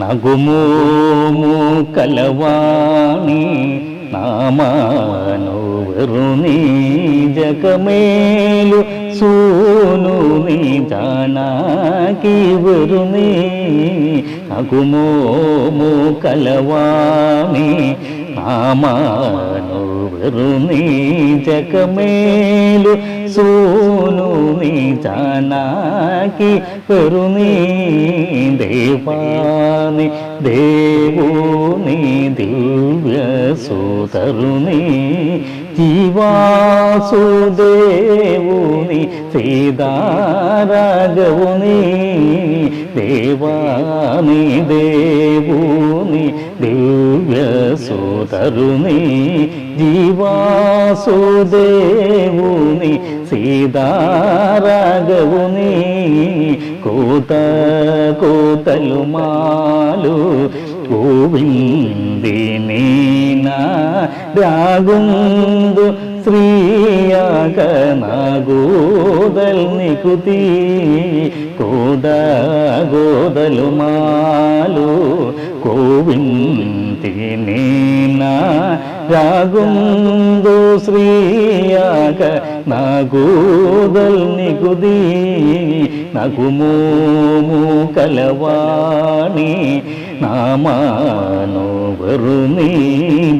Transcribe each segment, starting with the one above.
నగుమోము Kalavani నామానోవరు జగమేలు soon నీ జానాకి వరుని నగుమోము కలవాణి నామానో నీ జగమేలు soon నీ జానాకి వరుని దేవాని దేవుని దివ్య సోదరుని జీవాసుదేవుని సీతారాగవుని దేవాని దేవుని దివ్య సోదరుని జీవాసుదేవుని సీతారాగవుని కోత కోతలు మాలు గోవిందిని రాగుందు శ్రీయాక నాగోదల్ నికుతి కోద గోదలు మాలు గోవింది రాగుందు శ్రీయాక నాగోదల్ నికుది నాకు మోము కలవాణి నామాను వరుని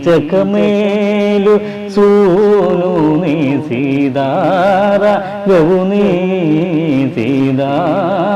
జకమేలు సూనుని సీదార గవుని సీదార గవుని